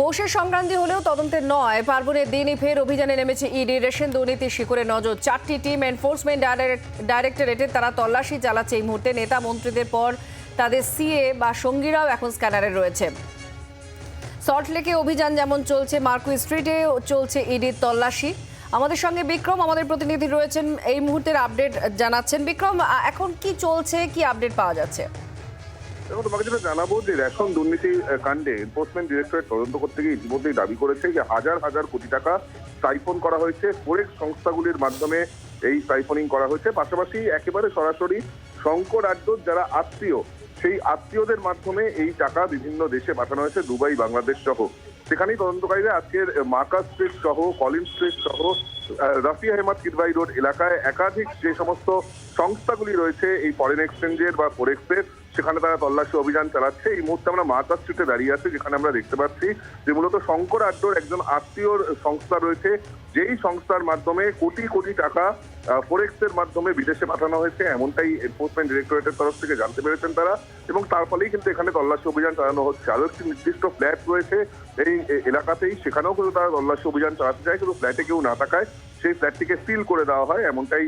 পৌষের সংক্রান্তি হলেও তদন্তের নয়। পার্বণের দিনই ফের অভিযানে নেমেছে ইডি। রেশন দুর্নীতি শিকড়ে নজর। চারটি টিম এনফোর্সমেন্ট ডাইরেক্টরেটে তারা তল্লাশি চালাচ্ছে এই মুহূর্তে। নেতা মন্ত্রীদের পর তাদের সিএ বা সঙ্গীরাও এখন স্ক্যানারে রয়েছে। সল্টলেকে অভিযান যেমন চলছে মার্কু স্ট্রিটে চলছে ইডির তল্লাশি। আমাদের সঙ্গে বিক্রম, আমাদের প্রতিনিধি রয়েছেন। এই মুহূর্তের আপডেট জানাচ্ছেন বিক্রম এখন কি চলছে, কি আপডেট পাওয়া যাচ্ছে? দেখো তোমাকে যেটা জানাব যে রেশন দুর্নীতি কাণ্ডে এনফোর্সমেন্ট ডিরেক্টরেট তদন্ত করতে গিয়ে ইতিমধ্যেই দাবি করেছে যে হাজার হাজার কোটি টাকা সাইফোন করা হয়েছে। ফোরেক্স সংস্থাগুলির মাধ্যমে এই সাইফোনিং করা হয়েছে। পাশাপাশি একেবারে সরাসরি শঙ্কর আড্ডর যারা আত্মীয়, সেই আত্মীয়দের মাধ্যমে এই টাকা বিভিন্ন দেশে পাঠানো হয়েছে, দুবাই, বাংলাদেশ সহ। সেখানেই তদন্তকারীরা আজকের মার্কাস স্ট্রিট সহ কলিন স্ট্রিট সহ রাফি আহমদ কিদবাই রোড এলাকায় একাধিক যে সমস্ত সংস্থাগুলি রয়েছে এই ফরেন এক্সচেঞ্জের বা ফোরেক্সের সেখানে তারা তল্লাশি অভিযান চালাচ্ছে। এই মুহূর্তে আমরা মাতা স্ট্রিটে দাঁড়িয়ে আছি, যেখানে আমরা দেখতে পাচ্ছি যে মূলত শঙ্কর আড্ডোর একজন আত্মীয়র সংস্থা রয়েছে, যেই সংস্থার মাধ্যমে কোটি কোটি টাকা ফোরেক্সের মাধ্যমে বিদেশে পাঠানো হয়েছে, এমনটাই এনফোর্সমেন্ট ডিরেক্টরেটের তরফ থেকে জানতে পেরেছেন তারা, এবং তার ফলেই কিন্তু এখানে তল্লাশি অভিযান চালানো হচ্ছে। আরও একটি নির্দিষ্ট ফ্ল্যাট রয়েছে এই এলাকাতেই, সেখানেও কিন্তু তারা তল্লাশি অভিযান চালাতে চায়, কিন্তু ফ্ল্যাটে কেউ না থাকায় সেই ফ্ল্যাটটিকে সিল করে দেওয়া হয়, এমনটাই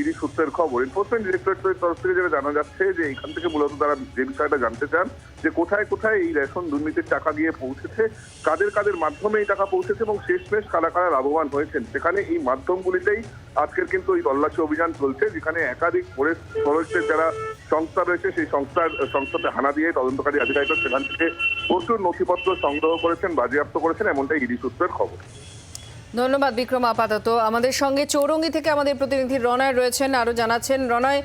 ইডি সূত্রের খবর। এনফোর্সমেন্ট ডিরেক্টরেটের তরফ থেকে যেটা জানা যাচ্ছে যে এখান থেকে মূলত তারা যে বিষয়টা জানতে চান, যে কোথায় কোথায় এই রেশন দুর্নীতির টাকা গিয়ে পৌঁছেছে, কাদের কাদের মাধ্যমে এই টাকা পৌঁছেছে, এবং শেষমেশ কারা কারা লাভবান হয়েছেন। সেখানে এই মাধ্যমগুলিতেই আজকের কিন্তু এই তল্লাশি অভিযান চলছে, যেখানে একাধিক ফরেস্টের যারা সংস্থা রয়েছে, সেই সংস্থার, সংস্থাতে হানা দিয়ে তদন্তকারী আধিকারিকরা সেখান থেকে প্রচুর নথিপত্র সংগ্রহ করেছেন, বাজেয়াপ্ত করেছেন, এমনটাই ইডি সূত্রের খবর। ধন্যবাদ, বিক্রম আপাতত। আমাদের সঙ্গে চৌরঙ্গি থেকে আমাদের প্রতিনিধি রনয় রয়েছেন, আরও জানাচ্ছেন। রনয়,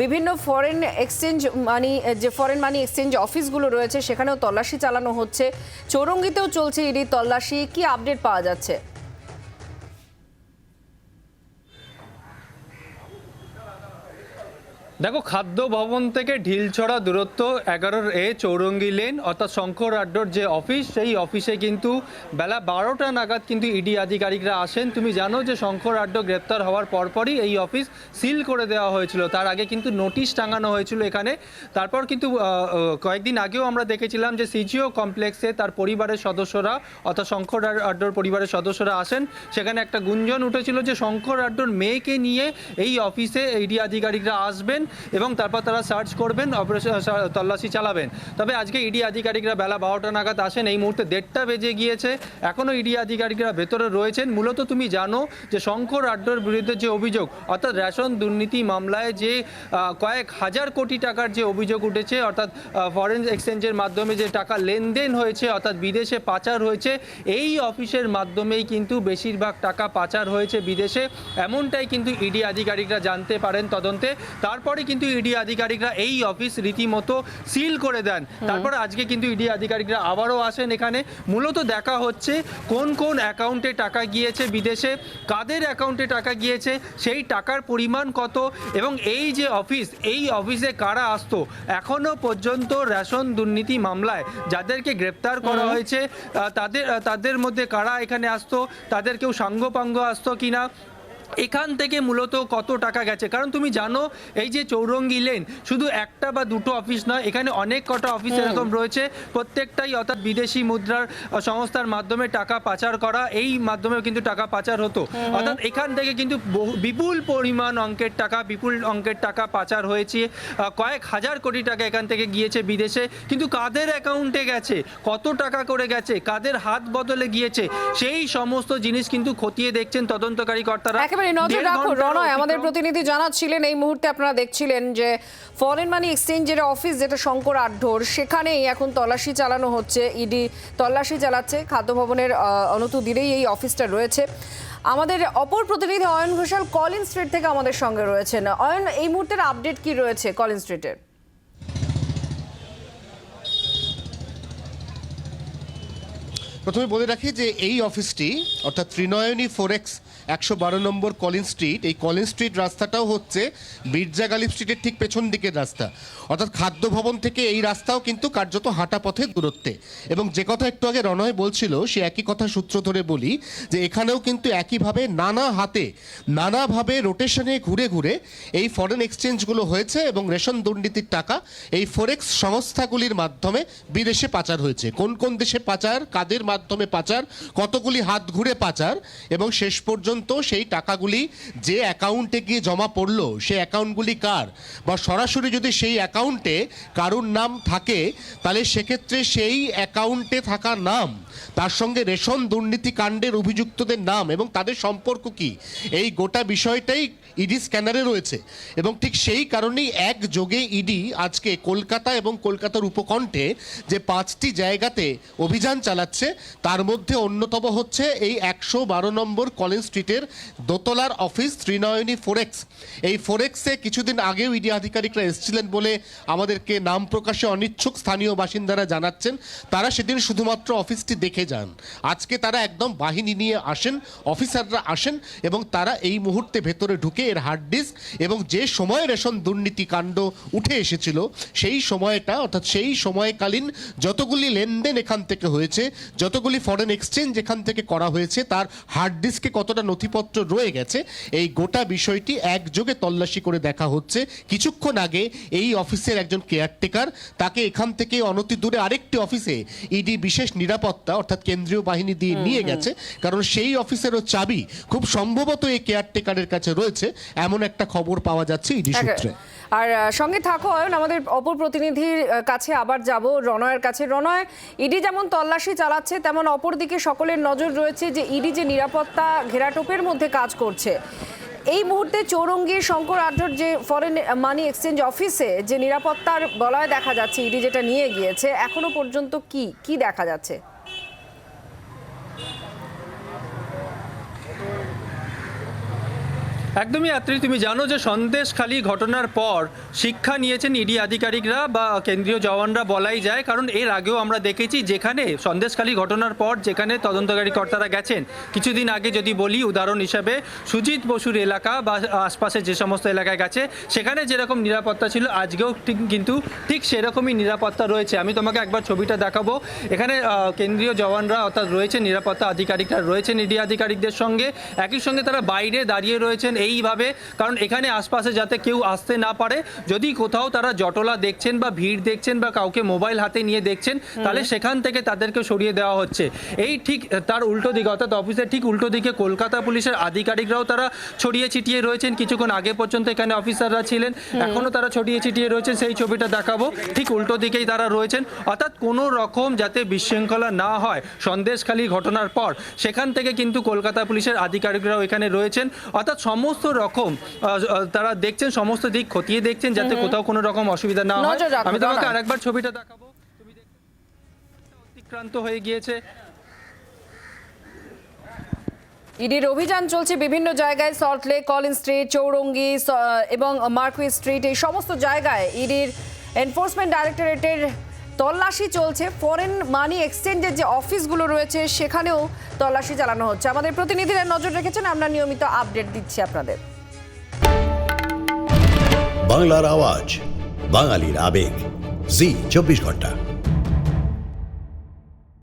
বিভিন্ন ফরেন এক্সচেঞ্জ মানি যে ফরেন মানি এক্সচেঞ্জ অফিসগুলো রয়েছে, সেখানেও তল্লাশি চালানো হচ্ছে। চৌরঙ্গিতেও চলছে ইডি তল্লাশি, কি আপডেট পাওয়া যাচ্ছে? দেখো, খাদ্য ভবন থেকে ঢিলছড়া দূরত্ব এগারোর এ চৌরঙ্গি লেন অর্থাৎ শঙ্কর আড্ডোর যে অফিস সেই অফিসে কিন্তু বেলা বারোটা নাগাদ কিন্তু ইডি আধিকারিকরা আসেন। তুমি জানো যে শঙ্কর আড্ডো গ্রেপ্তার হওয়ার পরপরই এই অফিস সিল করে দেওয়া হয়েছিল। তার আগে কিন্তু নোটিশ টাঙানো হয়েছিল এখানে। তারপর কিন্তু কয়েকদিন আগেও আমরা দেখেছিলাম যে সিজিও কমপ্লেক্সে তার পরিবারের সদস্যরা, অর্থাৎ শঙ্কর আড্ডর পরিবারের সদস্যরা আসেন। সেখানে একটা গুঞ্জন উঠেছিল যে শঙ্কর আড্ডোর মেয়েকে নিয়ে এই অফিসে ইডি আধিকারিকরা আসবেন। এবং তারপর তারা সার্চ করবেন অপারেশন তল্লাশি চালাবেন। তবে আজকে ইডি আধিকারিকরা বেলা বারোটা নাগাদ আসেন। এই মুহূর্তে দেড়টা বেজে গিয়েছে। এখনও ইডি আধিকারিকরা ভেতরে রয়েছেন। মূলত তুমি জানো যে শঙ্কর আড্ডর বিরুদ্ধে যে অভিযোগ, অর্থাৎ রেশন দুর্নীতি মামলায় যে কয়েক হাজার কোটি টাকার যে অভিযোগ উঠেছে, অর্থাৎ ফরেন এক্সচেঞ্জের মাধ্যমে যে টাকা লেনদেন হয়েছে, অর্থাৎ বিদেশে পাচার হয়েছে, এই অফিসের মাধ্যমেই কিন্তু বেশিরভাগ টাকা পাচার হয়েছে বিদেশে। এমনটাই কিন্তু ইডি আধিকারিকরা জানতে পারেন তদন্তে। তারপরে কিন্তু ইডি আধিকারিকরা এই অফিস রীতিমতো সিল করে দেন। তারপর আজকে কিন্তু ইডি আধিকারিকরা আবারও আসেন এখানে। মূলত দেখা হচ্ছে কোন কোন অ্যাকাউন্টে টাকা গিয়েছে বিদেশে কাদের অ্যাকাউন্টে টাকা গিয়েছে সেই টাকার পরিমাণ কত এবং এই যে অফিস এই অফিসে কারা আসতো এখনও পর্যন্ত রেশন দুর্নীতি মামলায় যাদেরকে গ্রেপ্তার করা হয়েছে তাদের তাদের মধ্যে কারা এখানে আসতো তাদের কেউ সাঙ্গপাঙ্গ আসতো কিনা এখান থেকে মূলত কত টাকা গেছে? কারণ তুমি জানো এই যে চৌরঙ্গি লেন শুধু একটা বা দুটো অফিস নয় এখানে অনেক কটা অফিস এরকম রয়েছে। প্রত্যেকটাই অর্থাৎ বিদেশি মুদ্রার সংস্থার মাধ্যমে টাকা পাচার করা এই মাধ্যমেও কিন্তু টাকা পাচার হতো। অর্থাৎ এখান থেকে কিন্তু বহু- বিপুল পরিমাণ অঙ্কের টাকা বিপুল অঙ্কের টাকা পাচার হয়েছে। কয়েক হাজার কোটি টাকা এখান থেকে গিয়েছে বিদেশে। কিন্তু কাদের অ্যাকাউন্টে গেছে? কত টাকা করে গেছে? কাদের হাত বদলে গিয়েছে? সেই সমস্ত জিনিস কিন্তু খতিয়ে দেখছেন তদন্তকারী কর্তারা। একেবারে নজর রাখো রনয় আমাদের প্রতিনিধি জানাচ্ছিলেন এই মুহূর্তে আপনারা দেখছিলেন যে ফরেন মানি এক্সচেঞ্জের অফিস যেটা শঙ্কর আড্ডোর সেখানেই এখন তল্লাশি চালানো হচ্ছে ইডি তল্লাশি চালাচ্ছে খাদ্য ভবনের অনতু দিলেই এই অফিসটা রয়েছে। আমাদের অপর প্রতিনিধি অয়ন ঘোষাল কলিন স্ট্রিট থেকে আমাদের সঙ্গে রয়েছেন। অয়ন এই মুহূর্তের আপডেট কি রয়েছে কলিন স্ট্রিটের প্রথমে বলে রাখি যে এই অফিসটি অর্থাৎ ত্রিনয়নী ফোরেক্স একশো বারো নম্বর কলিন স্ট্রিট। এই কলিন স্ট্রিট রাস্তাটাও হচ্ছে মির্জা গালিব স্ট্রিটের ঠিক পেছন দিকের রাস্তা। অর্থাৎ খাদ্য ভবন থেকে এই রাস্তাও কিন্তু কার্যত হাঁটা পথের দূরত্বে। এবং যে কথা একটু আগে রনয় বলছিল, সে একই কথা সূত্র ধরে বলি যে এখানেও কিন্তু একইভাবে নানা হাতে, নানাভাবে রোটেশনে ঘুরে ঘুরে এই ফরেন এক্সচেঞ্জগুলো হয়েছে এবং রেশন দুর্নীতির টাকা এই ফরেক্স সংস্থাগুলির মাধ্যমে বিদেশে পাচার হয়েছে। কোন কোন দেশে পাচার, কাদের মাধ্যমে পাচার, কতগুলি হাত ঘুরে পাচার এবং শেষ পর্যন্ত সেই টাকাগুলি যে অ্যাকাউন্টে গিয়ে জমা পড়ল, সেই অ্যাকাউন্টগুলি কার? বা সরাসরি যদি সেই অ্যাকাউন্টে কারুর নাম থাকে, তাহলে সেক্ষেত্রে সেই অ্যাকাউন্টে থাকা নাম, তার সঙ্গে রেশন দুর্নীতি কাণ্ডের অভিযুক্তদের নাম এবং তাদের সম্পর্ক কি? এই গোটা বিষয়টাই ইডি স্ক্যানারে রয়েছে এবং ঠিক সেই কারণেই এক যোগে ইডি আজকে কলকাতা এবং কলকাতার উপকণ্ঠে যে পাঁচটি জায়গাতে অভিযান চালাচ্ছে, তার মধ্যে অন্যতম হচ্ছে এই একশো বারো নম্বর কলেজ স্ট্রিটের দোতলার অফিস ত্রিনয়নী ফোরেক্স এই ফোরেক্সে কিছুদিন আগেও ইডি আধিকারিকরা এসেছিলেন বলে আমাদেরকে নাম প্রকাশে অনিচ্ছুক স্থানীয় বাসিন্দারা জানাচ্ছেন। তারা সেদিন শুধুমাত্র অফিসটি দেখে যান। আজকে তারা একদম বাহিনী নিয়ে আসেন, অফিসাররা আসেন এবং তারা এই মুহূর্তে ভেতরে ঢুকে এর হার্ড ডিস্ক এবং যে সময় রেশন দুর্নীতি কাণ্ড উঠে এসেছিল, সেই সময়টা, অর্থাৎ সেই সময়কালীন যতগুলি লেনদেন এখান থেকে হয়েছে, যতগুলি ফরেন এক্সচেঞ্জ এখান থেকে করা হয়েছে, তার হার্ড ডিস্কে কতটা নথিপত্র রয়ে গেছে। এই গোটা বিষয়টি একযোগে তল্লাশি করে দেখা হচ্ছে। কিছুক্ষণ আগে এই অফিসের একজন কেয়ারটেকার তাকে এখান থেকে অনতি দূরে আরেকটি অফিসে ইডি বিশেষ নিরাপত্তা অর্থাৎ কেন্দ্রীয় বাহিনী দিয়ে নিয়ে গেছে। কারণ সেই অফিসেরও চাবি খুব সম্ভবত এই কেয়ারটেকারের কাছে রয়েছে। এমন একটা খবর পাওয়া যাচ্ছে ইডি সূত্রে। আর সঙ্গে থাকো অয়ন, আমাদের অপর প্রতিনিধির কাছে আবার যাব রনয়ের কাছে। রনয় ইডি যেমন তল্লাশি চালাচ্ছে, তেমন অপরদিকে সকলের নজর রয়েছে যে, ইডি যে নিরাপত্তা ঘেরাটোপের মধ্যে কাজ করছে। এই মুহূর্তে চৌরঙ্গীর শঙ্কর আড্ডর যে ফরেন মানি এক্সচেঞ্জ অফিসে যে নিরাপত্তার বলয় দেখা যাচ্ছে, ইডি যেটা নিয়ে গিয়েছে, এখনও পর্যন্ত কি কি দেখা যাচ্ছে? একদমই আত্রি তুমি জানো যে সন্দেশখালী ঘটনার পর শিক্ষা নিয়েছেন ইডি আধিকারিকরা বা কেন্দ্রীয় জওয়ানরা বলাই যায়, কারণ এর আগেও আমরা দেখেছি যেখানে সন্দেশখালী ঘটনার পর যেখানে তদন্তকারী কর্তারা গেছেন। কিছুদিন আগে যদি বলি উদাহরণ হিসাবে, সুজিত বসুর এলাকা বা আশপাশে যে সমস্ত এলাকায় গেছে, সেখানে যেরকম নিরাপত্তা ছিল, আজকেও ঠিক কিন্তু ঠিক সেরকমই নিরাপত্তা রয়েছে। আমি তোমাকে একবার ছবিটা দেখাবো। এখানে কেন্দ্রীয় জওয়ানরা অর্থাৎ রয়েছে নিরাপত্তা আধিকারিকরা রয়েছেন ইডি আধিকারিকদের সঙ্গে। একই সঙ্গে তারা বাইরে দাঁড়িয়ে রয়েছেন এইভাবে কারণ এখানে আশপাশে যাতে কেউ আসতে না পারে যদি কোথাও তারা জটলা দেখছেন বা ভিড় দেখছেন বা কাউকে মোবাইল হাতে নিয়ে দেখছেন তাহলে সেখান থেকে তাদেরকে সরিয়ে দেওয়া হচ্ছে। এই ঠিক তার উল্টো দিকে অর্থাৎ অফিসের ঠিক উল্টো দিকে কলকাতা পুলিশের আধিকারিকরাও তারা ছড়িয়ে ছিটিয়ে রয়েছেন। কিছুক্ষণ আগে পর্যন্ত এখানে অফিসাররা ছিলেন এখনও তারা ছড়িয়ে ছিটিয়ে রয়েছেন সেই ছবিটা দেখাবো। ঠিক উল্টো দিকেই তারা রয়েছেন। অর্থাৎ কোনো রকম যাতে বিশৃঙ্খলা না হয় সন্দেশখালী ঘটনার পর সেখান থেকে কিন্তু কলকাতা পুলিশের আধিকারিকরাও এখানে রয়েছেন। অর্থাৎ সমস্ত রকম আহ, আহ, তারা দেখছেন সমস্ত দিক খতিয়ে দেখছেন যাতে কোথাও কোনো রকম অসুবিধা না হয়। আমি তোমাকে আরেকবার ছবিটা দেখাবো। তুমি অতিক্রান্ত হয়ে গিয়েছে। ইডির অভিযান চলছে বিভিন্ন জায়গায় সল্টলেক কলিন স্ট্রিট চৌরঙ্গি এবং মার্কুই স্ট্রিট এই সমস্ত জায়গায় ইডির এনফোর্সমেন্ট ডাইরেক্টরেটের তল্লাশি চলছে। ফরেন মানি এক্সচেঞ্জের যে অফিসগুলো রয়েছে, সেখানেও তল্লাশি চালানো হচ্ছে। আমাদের প্রতিনিধিরা নজর রেখেছেন, আমরা নিয়মিত আপডেট দিচ্ছি আপনাদের। বাংলার আওয়াজ, বাঙালির আবেগ। জি, চব্বিশ ঘণ্টা।